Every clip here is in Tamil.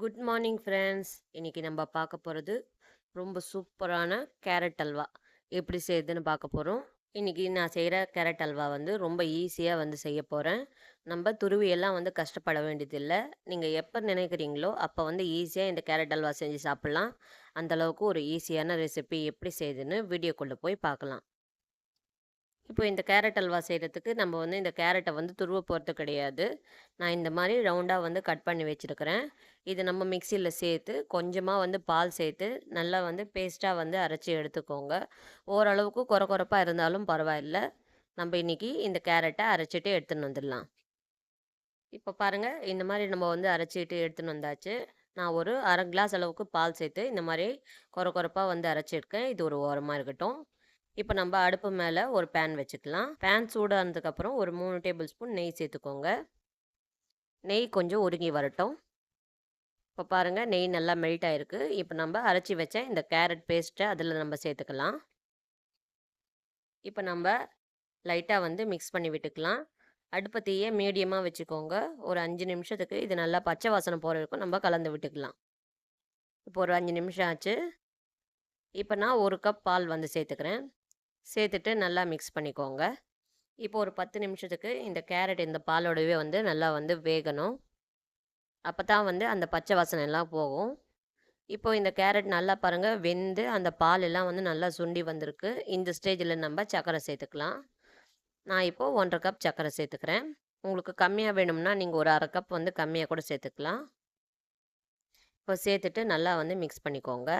Good morning friends. இன்றைக்கி நம்ம பார்க்க போகிறது ரொம்ப சூப்பரான கேரட் அல்வா. எப்படி செய்யுதுன்னு பார்க்க போகிறோம் இன்னைக்கு நான் செய்கிற கேரட் அல்வா வந்து ரொம்ப ஈஸியாக வந்து செய்ய போகிறேன் நம்ம துருவியெல்லாம் வந்து கஷ்டப்பட வேண்டியதில்லை. நீங்கள் எப்போ நினைக்கிறீங்களோ அப்போ வந்து ஈஸியாக இந்த கேரட் அல்வா செஞ்சு சாப்பிட்லாம். அந்தளவுக்கு ஒரு ஈஸியான ரெசிபி எப்படி செய்யுதுன்னு வீடியோக்குள்ளே போய் பார்க்கலாம். இப்போ இந்த கேரட் அல்வா செய்கிறதுக்கு நம்ம வந்து இந்த கேரட்டை வந்து துருவ போகிறது கிடையாது. நான் இந்த மாதிரி ரவுண்டாக வந்து கட் பண்ணி வச்சுருக்கிறேன். இது நம்ம மிக்சியில் சேர்த்து கொஞ்சமாக வந்து பால் சேர்த்து நல்லா வந்து பேஸ்ட்டாக வந்து அரைச்சி எடுத்துக்கோங்க. ஓரளவுக்கு குறை குறைப்பாக இருந்தாலும் பரவாயில்ல. நம்ம இன்றைக்கி இந்த கேரட்டை அரைச்சிட்டு எடுத்துன்னு வந்துடலாம். இப்போ பாருங்கள் இந்த மாதிரி நம்ம வந்து அரைச்சிட்டு எடுத்துன்னு வந்தாச்சு. நான் ஒரு அரை கிளாஸ் அளவுக்கு பால் சேர்த்து இந்த மாதிரி குறை குறைப்பாக வந்து அரைச்சிருக்கேன். இது ஒரு ஓரமாக இருக்கட்டும். இப்போ நம்ம அடுப்பு மேலே ஒரு பேன் வச்சுக்கலாம். பேன் சூடானதுக்கப்புறம் ஒரு மூணு டேபிள் ஸ்பூன் நெய் சேர்த்துக்கோங்க. நெய் கொஞ்சம் உருங்கி வரட்டும். இப்போ பாருங்கள் நெய் நல்லா மெல்ட் ஆகிருக்கு இப்போ நம்ம அரைச்சி வச்ச இந்த கேரட் பேஸ்ட்டை அதில் நம்ம சேர்த்துக்கலாம். இப்போ நம்ம லைட்டாக வந்து மிக்ஸ் பண்ணி விட்டுக்கலாம். அடுப்பு தீயை மீடியமாக வச்சுக்கோங்க. ஒரு அஞ்சு நிமிஷத்துக்கு இது நல்லா பச்சை வாசனை போகிற வரைக்கும் நம்ம கலந்து விட்டுக்கலாம். இப்போ ஒரு அஞ்சு நிமிஷம் ஆச்சு. இப்போ நான் ஒரு கப் பால் வந்து சேர்த்துக்கிறேன். சேர்த்துட்டு நல்லா மிக்ஸ் பண்ணிக்கோங்க. இப்போ ஒரு பத்து நிமிஷத்துக்கு இந்த கேரட் இந்த பாலோடவே வந்து நல்லா வந்து வேகணும். அப்போ தான் வந்து அந்த பச்சை வாசனை எல்லாம் போகும். இப்போ இந்த கேரட் நல்லா பாருங்கள் வெந்து அந்த பால் எல்லாம் வந்து நல்லா சுண்டி வந்திருக்கு. இந்த ஸ்டேஜில் நம்ம சர்க்கரை சேர்த்துக்கலாம். நான் இப்போது ஒன்றரை கப் சர்க்கரை சேர்த்துக்கிறேன். உங்களுக்கு கம்மியாக வேணும்னா நீங்கள் ஒரு அரை கப் வந்து கம்மியாக கூட சேர்த்துக்கலாம். இப்போ சேர்த்துட்டு நல்லா வந்து மிக்ஸ் பண்ணிக்கோங்க.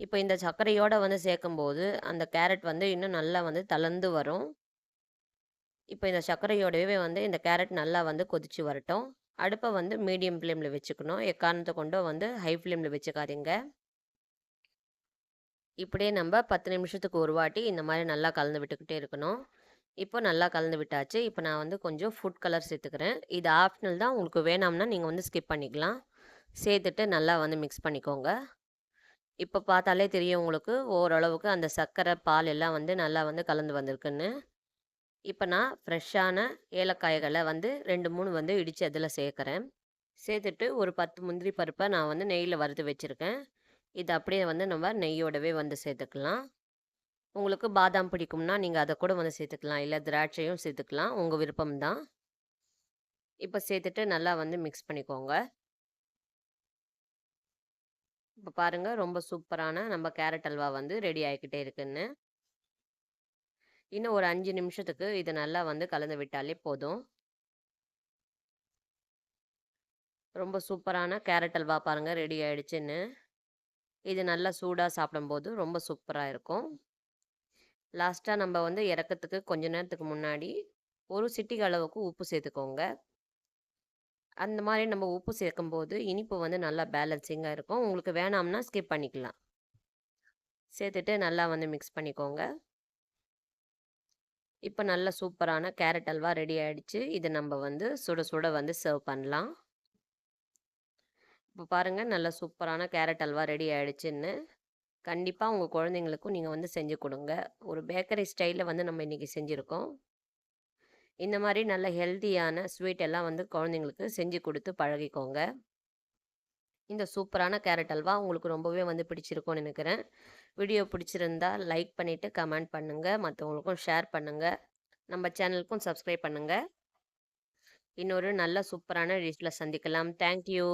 இப்போ இந்த சர்க்கரையோடு வந்து சேர்க்கும்போது அந்த கேரட் வந்து இன்னும் நல்லா வந்து தளர்ந்து வரும். இப்போ இந்த சர்க்கரையோடவே வந்து இந்த கேரட் நல்லா வந்து கொதிச்சு வரட்டும். அடுப்பை வந்து மீடியம் ஃப்ளேமில் வச்சுக்கணும். எக்காரணத்தை கொண்டு வந்து ஹை ஃப்ளேமில் வச்சுக்காதீங்க. இப்படியே நம்ம பத்து நிமிஷத்துக்கு ஒரு வாட்டி இந்த மாதிரி நல்லா கலந்து விட்டுக்கிட்டே இருக்கணும். இப்போ நல்லா கலந்து விட்டாச்சு. இப்போ நான் வந்து கொஞ்சம் ஃபுட் கலர் சேர்த்துக்கிறேன். இது ஆப்ஷனல் தான். உங்களுக்கு வேணாம்னா நீங்கள் வந்து ஸ்கிப் பண்ணிக்கலாம். சேர்த்துட்டு நல்லா வந்து மிக்ஸ் பண்ணிக்கோங்க. இப்போ பார்த்தாலே தெரியும் உங்களுக்கு ஓரளவுக்கு அந்த சர்க்கரை பால் எல்லாம் வந்து நல்லா வந்து கலந்து வந்திருக்குன்னு. இப்போ நான் ஃப்ரெஷ்ஷான ஏலக்காய்களை வந்து ரெண்டு மூணு வந்து இடித்து அதில் சேர்க்குறேன். சேர்த்துட்டு ஒரு பத்து முந்திரி பருப்பை நான் வந்து நெய்யில் வறுத்து வச்சுருக்கேன். இது அப்படியே வந்து நம்ம நெய்யோடவே வந்து சேர்த்துக்கலாம். உங்களுக்கு பாதாம் பிடிக்கும்னா நீங்கள் அதை கூட வந்து சேர்த்துக்கலாம். இல்லை திராட்சையும் சேர்த்துக்கலாம். உங்கள் விருப்பம்தான். இப்போ சேர்த்துட்டு நல்லா வந்து மிக்ஸ் பண்ணிக்கோங்க. இப்போ பாருங்கள் ரொம்ப சூப்பரான நம்ம கேரட் அல்வா வந்து ரெடி ஆகிக்கிட்டே இருக்குன்னு. இன்னும் ஒரு அஞ்சு நிமிஷத்துக்கு இது நல்லா வந்து கலந்து விட்டாலே போதும். ரொம்ப சூப்பரான கேரட் அல்வா பாருங்கள் ரெடி ஆயிடுச்சுன்னு. இது நல்லா சூடாக சாப்பிடும்போது ரொம்ப சூப்பராக இருக்கும். லாஸ்ட்டாக நம்ம வந்து இறக்கத்துக்கு கொஞ்ச நேரத்துக்கு முன்னாடி ஒரு சிட்டிக்கு அளவுக்கு உப்பு சேர்த்துக்கோங்க. அந்த மாதிரி நம்ம உப்பு சேர்க்கும்போது இனிப்பு வந்து நல்லா பேலன்சிங்காக இருக்கும். உங்களுக்கு வேணாம்னா ஸ்கிப் பண்ணிக்கலாம். சேர்த்துட்டு நல்லா வந்து மிக்ஸ் பண்ணிக்கோங்க. இப்போ நல்ல சூப்பரான கேரட் அல்வா ரெடி ஆகிடுச்சு இது நம்ம வந்து சுட சுட வந்து சர்வ் பண்ணலாம். இப்போ பாருங்கள் நல்ல சூப்பரான கேரட் அல்வா ரெடி ஆகிடுச்சின்னு கண்டிப்பாக உங்கள் குழந்தைங்களுக்கும் நீங்கள் வந்து செஞ்சு கொடுங்க. ஒரு பேக்கரி ஸ்டைலில் வந்து நம்ம இன்றைக்கி செஞ்சுருக்கோம். இந்த மாதிரி நல்ல ஹெல்த்தியான ஸ்வீட் எல்லாம் வந்து குழந்தைங்களுக்கு செஞ்சு கொடுத்து பழகிக்கோங்க. இந்த சூப்பரான கேரட் அல்வா உங்களுக்கு ரொம்பவே வந்து பிடிச்சிருக்கும்னு நினைக்கிறேன். வீடியோ பிடிச்சிருந்தா லைக் பண்ணிவிட்டு கமெண்ட் பண்ணுங்கள் மற்றவங்களுக்கும் ஷேர் பண்ணுங்கள் நம்ம சேனலுக்கும் சப்ஸ்கிரைப் பண்ணுங்கள் இன்னொரு நல்ல சூப்பரான டிஷ்ஷில் சந்திக்கலாம். தேங்க்யூ.